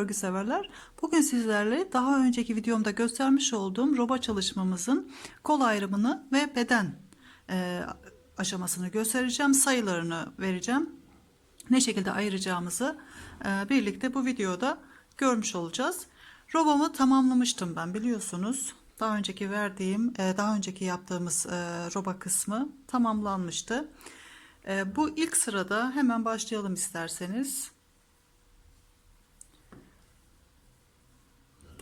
örgü severler. Bugün sizlerle daha önceki videomda göstermiş olduğum roba çalışmamızın kol ayrımını ve beden e, aşamasını göstereceğim. Sayılarını vereceğim. Ne şekilde ayıracağımızı e, birlikte bu videoda görmüş olacağız. Robamı tamamlamıştım ben biliyorsunuz. Daha önceki verdiğim, e, daha önceki yaptığımız e, roba kısmı tamamlanmıştı. E, bu ilk sırada hemen başlayalım isterseniz.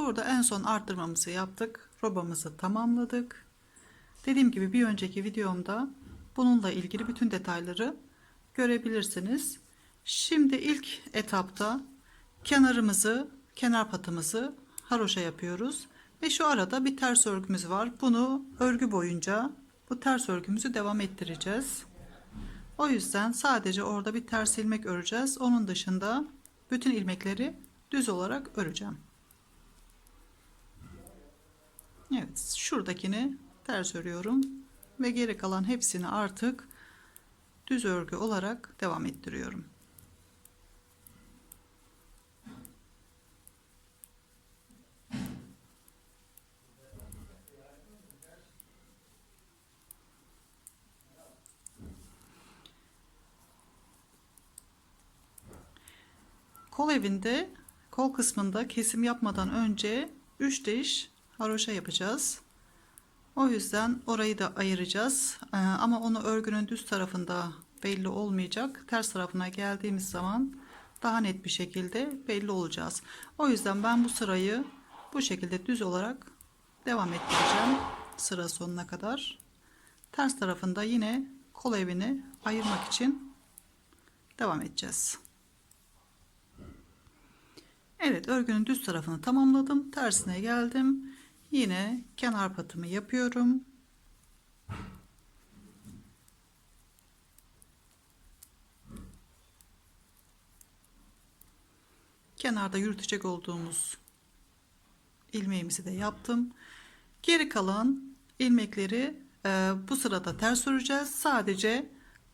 Burada en son arttırmamızı yaptık. Robamızı tamamladık. Dediğim gibi bir önceki videomda bununla ilgili bütün detayları görebilirsiniz. Şimdi ilk etapta kenarımızı, kenar patımızı haroşa yapıyoruz. Ve şu arada bir ters örgümüz var. Bunu örgü boyunca bu ters örgümüzü devam ettireceğiz. O yüzden sadece orada bir ters ilmek öreceğiz. Onun dışında bütün ilmekleri düz olarak öreceğim. Evet, şuradakini ters örüyorum ve geri kalan hepsini artık düz örgü olarak devam ettiriyorum. Kol evinde kol kısmında kesim yapmadan önce 3 diş haroşa yapacağız. O yüzden orayı da ayıracağız. Ee, ama onu örgünün düz tarafında belli olmayacak. Ters tarafına geldiğimiz zaman daha net bir şekilde belli olacağız. O yüzden ben bu sırayı bu şekilde düz olarak devam ettireceğim sıra sonuna kadar. Ters tarafında yine kol evini ayırmak için devam edeceğiz. Evet örgünün düz tarafını tamamladım. Tersine geldim. Yine kenar patımı yapıyorum. Kenarda yürütecek olduğumuz ilmeğimizi de yaptım. Geri kalan ilmekleri e, bu sırada ters öreceğiz. Sadece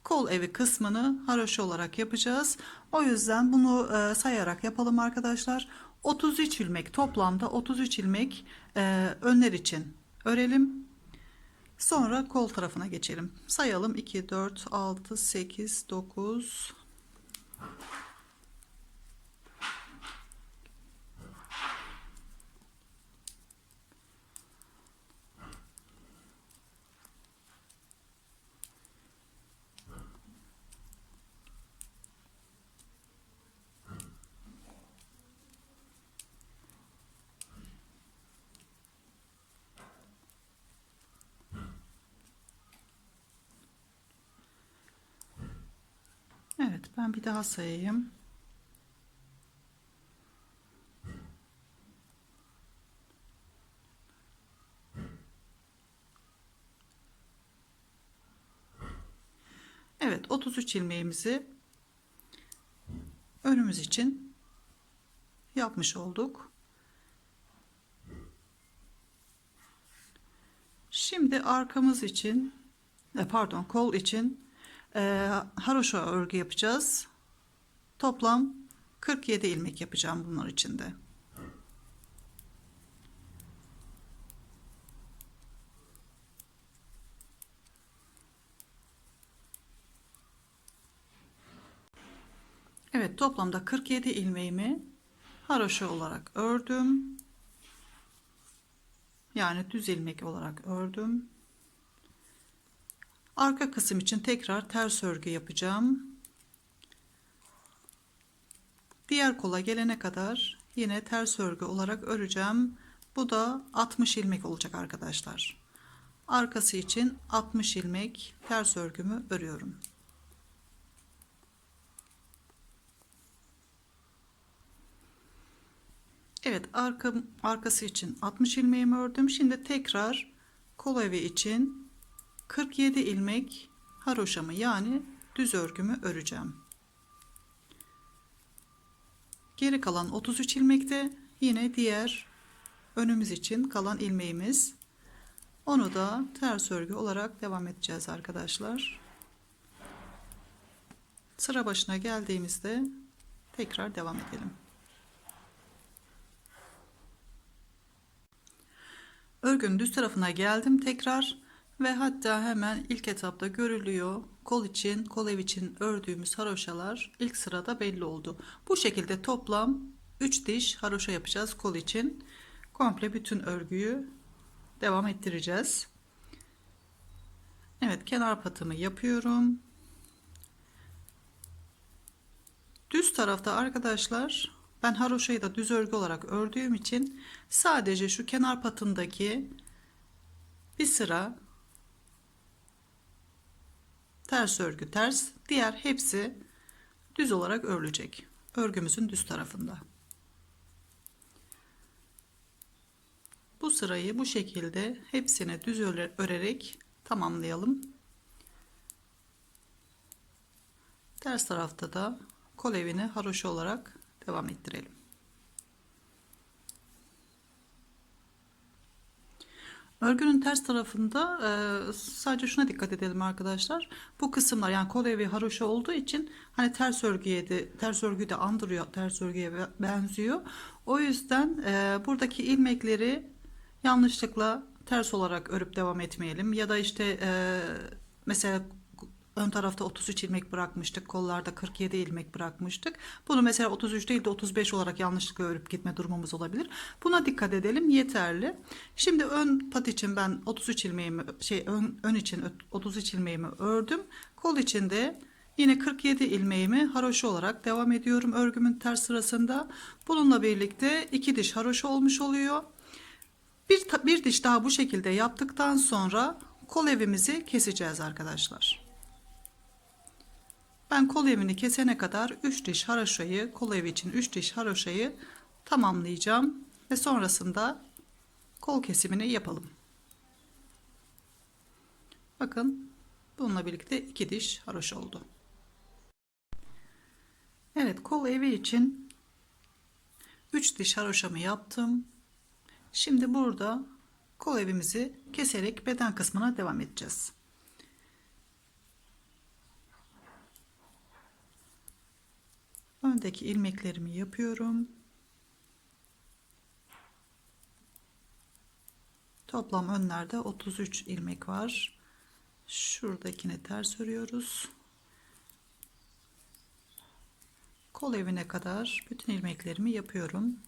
kol evi kısmını haroşa olarak yapacağız. O yüzden bunu e, sayarak yapalım arkadaşlar. 33 ilmek toplamda 33 ilmek e, önler için örelim. Sonra kol tarafına geçelim. Sayalım 2, 4, 6, 8, 9, Evet ben bir daha sayayım. Evet 33 ilmeğimizi önümüz için yapmış olduk. Şimdi arkamız için e, pardon kol için e, haroşa örgü yapacağız. Toplam 47 ilmek yapacağım bunlar içinde. Evet toplamda 47 ilmeğimi haroşa olarak ördüm. Yani düz ilmek olarak ördüm. Arka kısım için tekrar ters örgü yapacağım. Diğer kola gelene kadar yine ters örgü olarak öreceğim. Bu da 60 ilmek olacak arkadaşlar. Arkası için 60 ilmek ters örgümü örüyorum. Evet arka, arkası için 60 ilmeğimi ördüm. Şimdi tekrar kol evi için 47 ilmek haroşamı yani düz örgümü öreceğim. Geri kalan 33 ilmekte yine diğer önümüz için kalan ilmeğimiz. Onu da ters örgü olarak devam edeceğiz arkadaşlar. Sıra başına geldiğimizde tekrar devam edelim. Örgünün düz tarafına geldim tekrar ve hatta hemen ilk etapta görülüyor. Kol için, kol ev için ördüğümüz haroşalar ilk sırada belli oldu. Bu şekilde toplam 3 diş haroşa yapacağız kol için. Komple bütün örgüyü devam ettireceğiz. Evet kenar patımı yapıyorum. Düz tarafta arkadaşlar ben haroşayı da düz örgü olarak ördüğüm için sadece şu kenar patındaki bir sıra ters örgü ters. Diğer hepsi düz olarak örülecek. Örgümüzün düz tarafında. Bu sırayı bu şekilde hepsine düz örerek tamamlayalım. Ters tarafta da kol evini haroşa olarak devam ettirelim Örgünün ters tarafında e, sadece şuna dikkat edelim arkadaşlar. Bu kısımlar yani kol evi haroşa olduğu için hani ters örgüye de ters örgüyü de andırıyor, ters örgüye benziyor. O yüzden e, buradaki ilmekleri yanlışlıkla ters olarak örüp devam etmeyelim. Ya da işte e, mesela ön tarafta 33 ilmek bırakmıştık. Kollarda 47 ilmek bırakmıştık. Bunu mesela 33 değil de 35 olarak yanlışlıkla örüp gitme durumumuz olabilir. Buna dikkat edelim yeterli. Şimdi ön pat için ben 33 ilmeğimi şey ön, ön için 33 ilmeğimi ördüm. Kol için de Yine 47 ilmeğimi haroşa olarak devam ediyorum örgümün ters sırasında. Bununla birlikte iki diş haroşa olmuş oluyor. Bir, bir diş daha bu şekilde yaptıktan sonra kol evimizi keseceğiz arkadaşlar. Ben kol evini kesene kadar 3 diş haroşayı, kol evi için 3 diş haroşayı tamamlayacağım ve sonrasında kol kesimini yapalım. Bakın bununla birlikte 2 diş haroşa oldu. Evet kol evi için 3 diş haroşamı yaptım. Şimdi burada kol evimizi keserek beden kısmına devam edeceğiz. Öndeki ilmeklerimi yapıyorum. Toplam önlerde 33 ilmek var. Şuradakini ters örüyoruz. Kol evine kadar bütün ilmeklerimi yapıyorum.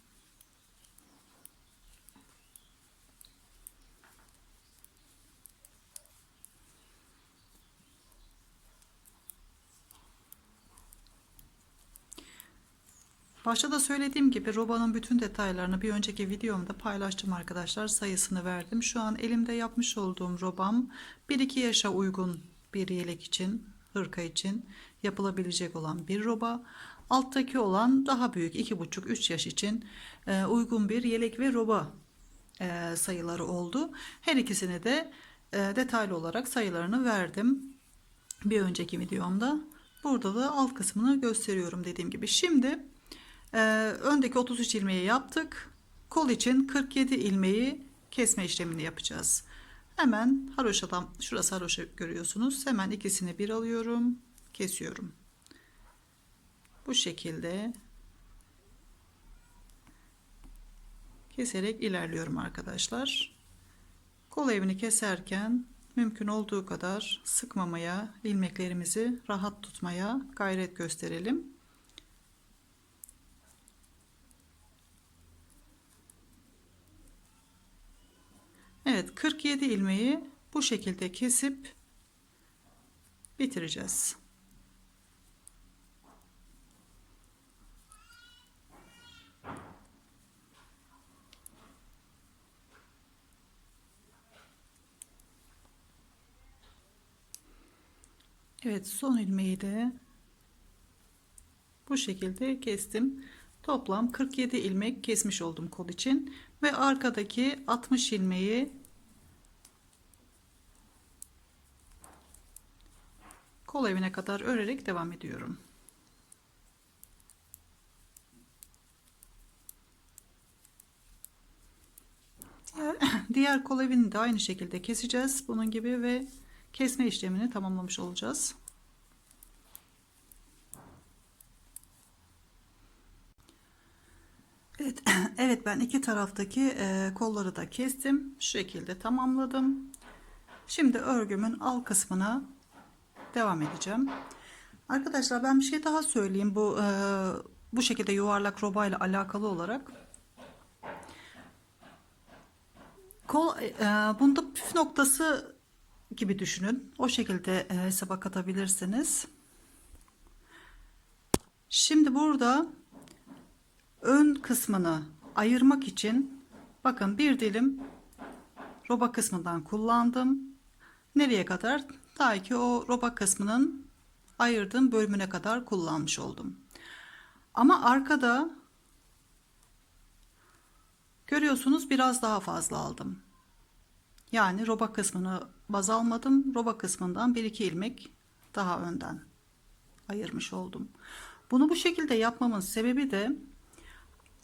Başta da söylediğim gibi robanın bütün detaylarını bir önceki videomda paylaştım arkadaşlar. Sayısını verdim. Şu an elimde yapmış olduğum robam 1-2 yaşa uygun bir yelek için, hırka için yapılabilecek olan bir roba. Alttaki olan daha büyük 2,5-3 yaş için e, uygun bir yelek ve roba e, sayıları oldu. Her ikisini de e, detaylı olarak sayılarını verdim. Bir önceki videomda. Burada da alt kısmını gösteriyorum dediğim gibi. Şimdi ee, öndeki 33 ilmeği yaptık. Kol için 47 ilmeği kesme işlemini yapacağız. Hemen haroşadan şurası haroşa görüyorsunuz. Hemen ikisini bir alıyorum. Kesiyorum. Bu şekilde keserek ilerliyorum arkadaşlar. Kol evini keserken mümkün olduğu kadar sıkmamaya, ilmeklerimizi rahat tutmaya gayret gösterelim. Evet 47 ilmeği bu şekilde kesip bitireceğiz. Evet son ilmeği de bu şekilde kestim. Toplam 47 ilmek kesmiş oldum kol için ve arkadaki 60 ilmeği kol evine kadar örerek devam ediyorum. Diğer, diğer kol evini de aynı şekilde keseceğiz. Bunun gibi ve kesme işlemini tamamlamış olacağız. Evet, evet ben iki taraftaki e, kolları da kestim. Şu şekilde tamamladım. Şimdi örgümün alt kısmına devam edeceğim. Arkadaşlar ben bir şey daha söyleyeyim bu e, bu şekilde yuvarlak roba ile alakalı olarak. Kol e, bunda püf noktası gibi düşünün. O şekilde e, hesaba katabilirsiniz. Şimdi burada ön kısmını ayırmak için bakın bir dilim roba kısmından kullandım. Nereye kadar? Ta ki o roba kısmının ayırdığım bölümüne kadar kullanmış oldum. Ama arkada görüyorsunuz biraz daha fazla aldım. Yani roba kısmını baz almadım. Roba kısmından bir iki ilmek daha önden ayırmış oldum. Bunu bu şekilde yapmamın sebebi de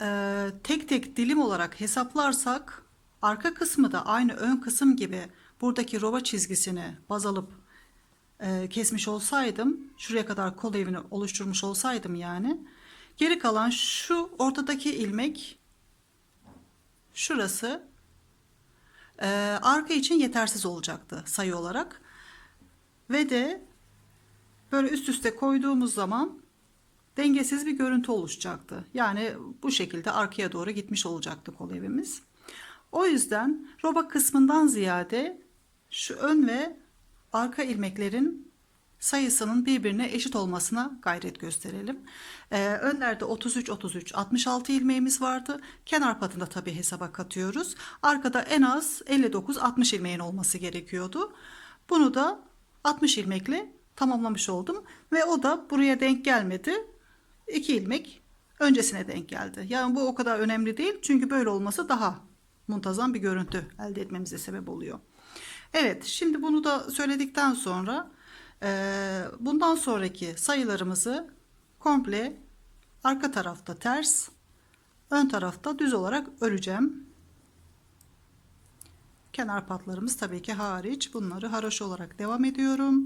e, tek tek dilim olarak hesaplarsak arka kısmı da aynı ön kısım gibi buradaki roba çizgisini baz alıp e, kesmiş olsaydım şuraya kadar kol evini oluşturmuş olsaydım yani geri kalan şu ortadaki ilmek şurası e, arka için yetersiz olacaktı sayı olarak ve de böyle üst üste koyduğumuz zaman dengesiz bir görüntü oluşacaktı. Yani bu şekilde arkaya doğru gitmiş olacaktı kol evimiz. O yüzden roba kısmından ziyade şu ön ve arka ilmeklerin sayısının birbirine eşit olmasına gayret gösterelim. Ee, önlerde 33 33 66 ilmeğimiz vardı. Kenar patında tabi hesaba katıyoruz. Arkada en az 59 60 ilmeğin olması gerekiyordu. Bunu da 60 ilmekle tamamlamış oldum ve o da buraya denk gelmedi. 2 ilmek öncesine denk geldi. Yani bu o kadar önemli değil. Çünkü böyle olması daha muntazam bir görüntü elde etmemize sebep oluyor. Evet şimdi bunu da söyledikten sonra e, bundan sonraki sayılarımızı komple arka tarafta ters ön tarafta düz olarak öreceğim. Kenar patlarımız tabii ki hariç bunları haroşa olarak devam ediyorum.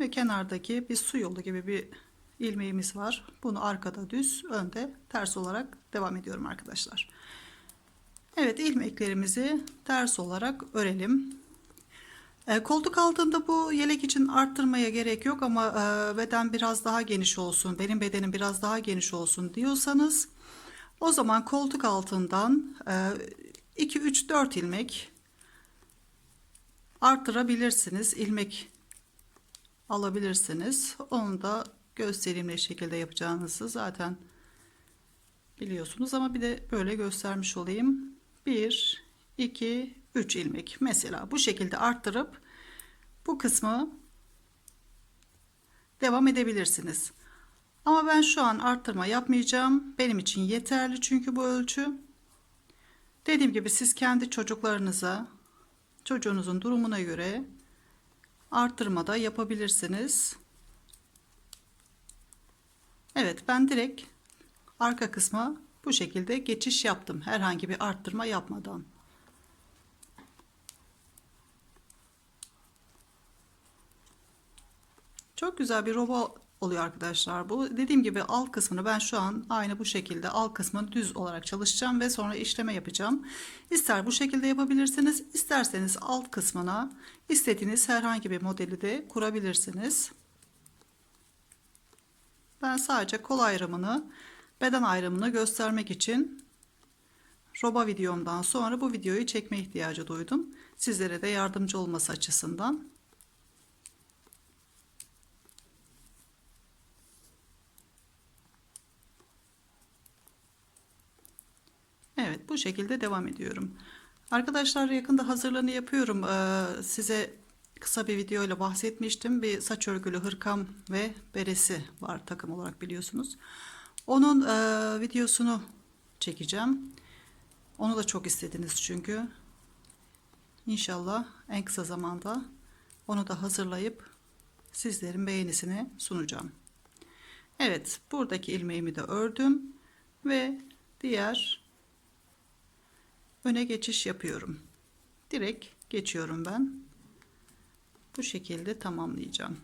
Ve kenardaki bir su yolu gibi bir ilmeğimiz var. Bunu arkada düz, önde ters olarak devam ediyorum arkadaşlar. Evet ilmeklerimizi ters olarak örelim. E, koltuk altında bu yelek için arttırmaya gerek yok ama e, beden biraz daha geniş olsun, benim bedenim biraz daha geniş olsun diyorsanız o zaman koltuk altından e, 2 3 4 ilmek arttırabilirsiniz. ilmek alabilirsiniz. Onu da göstereyim ne şekilde yapacağınızı zaten biliyorsunuz ama bir de böyle göstermiş olayım. 1 2 3 ilmek mesela bu şekilde arttırıp bu kısmı devam edebilirsiniz. Ama ben şu an arttırma yapmayacağım. Benim için yeterli çünkü bu ölçü. Dediğim gibi siz kendi çocuklarınıza, çocuğunuzun durumuna göre arttırma da yapabilirsiniz. Evet ben direkt arka kısma bu şekilde geçiş yaptım. Herhangi bir arttırma yapmadan. Çok güzel bir robo oluyor arkadaşlar. Bu dediğim gibi alt kısmını ben şu an aynı bu şekilde alt kısmını düz olarak çalışacağım ve sonra işleme yapacağım. İster bu şekilde yapabilirsiniz, isterseniz alt kısmına istediğiniz herhangi bir modeli de kurabilirsiniz. Ben sadece kol ayrımını, beden ayrımını göstermek için roba videomdan sonra bu videoyu çekme ihtiyacı duydum. Sizlere de yardımcı olması açısından. Evet bu şekilde devam ediyorum. Arkadaşlar yakında hazırlığını yapıyorum. Ee, size kısa bir video ile bahsetmiştim. Bir saç örgülü hırkam ve beresi var takım olarak biliyorsunuz. Onun e, videosunu çekeceğim. Onu da çok istediniz çünkü. İnşallah en kısa zamanda onu da hazırlayıp sizlerin beğenisine sunacağım. Evet buradaki ilmeğimi de ördüm ve diğer öne geçiş yapıyorum. Direkt geçiyorum ben. Bu şekilde tamamlayacağım.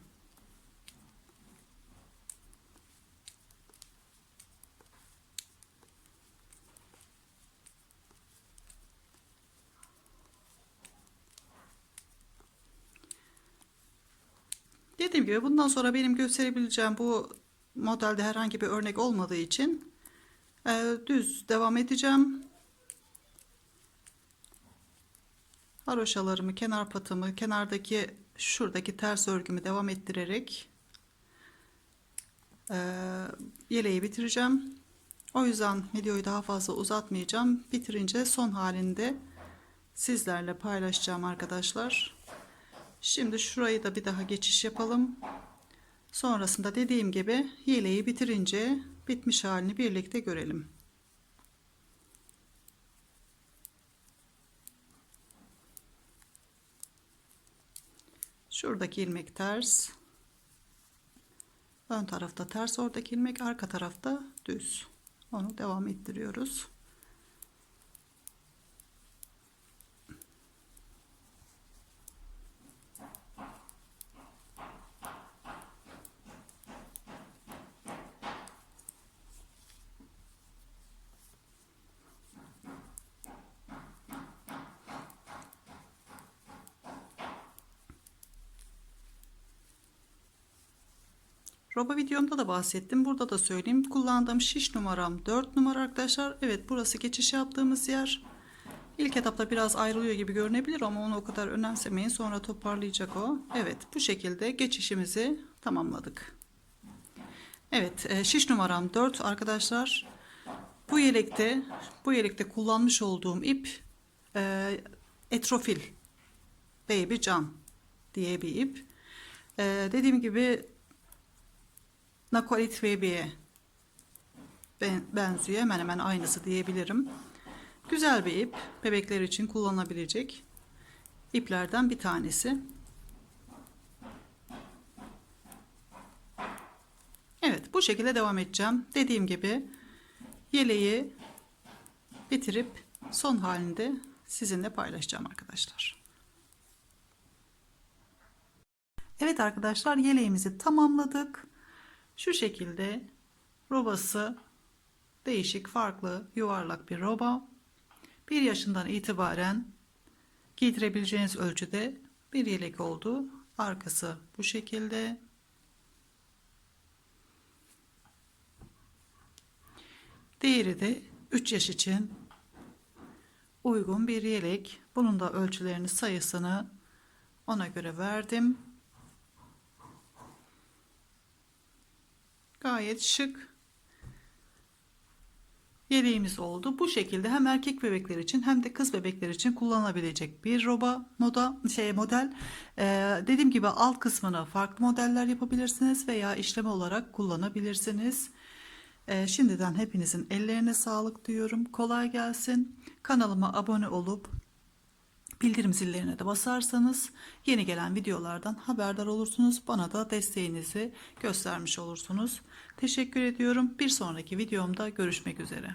Dediğim gibi bundan sonra benim gösterebileceğim bu modelde herhangi bir örnek olmadığı için e, düz devam edeceğim. Haroşalarımı, kenar patımı, kenardaki şuradaki ters örgümü devam ettirerek e, yeleği bitireceğim. O yüzden videoyu daha fazla uzatmayacağım. Bitirince son halinde sizlerle paylaşacağım arkadaşlar. Şimdi şurayı da bir daha geçiş yapalım. Sonrasında dediğim gibi yeleği bitirince bitmiş halini birlikte görelim. Şuradaki ilmek ters. Ön tarafta ters oradaki ilmek, arka tarafta düz. Onu devam ettiriyoruz. Roba videomda da bahsettim. Burada da söyleyeyim. Kullandığım şiş numaram 4 numara arkadaşlar. Evet burası geçiş yaptığımız yer. İlk etapta biraz ayrılıyor gibi görünebilir ama onu o kadar önemsemeyin. Sonra toparlayacak o. Evet bu şekilde geçişimizi tamamladık. Evet e, şiş numaram 4 arkadaşlar. Bu yelekte bu yelekte kullanmış olduğum ip e, etrofil Baby Can diye bir ip. E, dediğim gibi Nakolit ben, benziyor. Hemen hemen aynısı diyebilirim. Güzel bir ip. Bebekler için kullanabilecek iplerden bir tanesi. Evet bu şekilde devam edeceğim. Dediğim gibi yeleği bitirip son halinde sizinle paylaşacağım arkadaşlar. Evet arkadaşlar yeleğimizi tamamladık. Şu şekilde robası değişik farklı yuvarlak bir roba. Bir yaşından itibaren giydirebileceğiniz ölçüde bir yelek oldu. Arkası bu şekilde. Diğeri de 3 yaş için uygun bir yelek. Bunun da ölçülerini sayısını ona göre verdim. Gayet şık yeleğimiz oldu. Bu şekilde hem erkek bebekler için hem de kız bebekler için kullanılabilecek bir roba moda şey model. Ee, dediğim gibi alt kısmına farklı modeller yapabilirsiniz veya işleme olarak kullanabilirsiniz. Ee, şimdiden hepinizin ellerine sağlık diyorum. Kolay gelsin. Kanalıma abone olup bildirim zillerine de basarsanız yeni gelen videolardan haberdar olursunuz. Bana da desteğinizi göstermiş olursunuz. Teşekkür ediyorum. Bir sonraki videomda görüşmek üzere.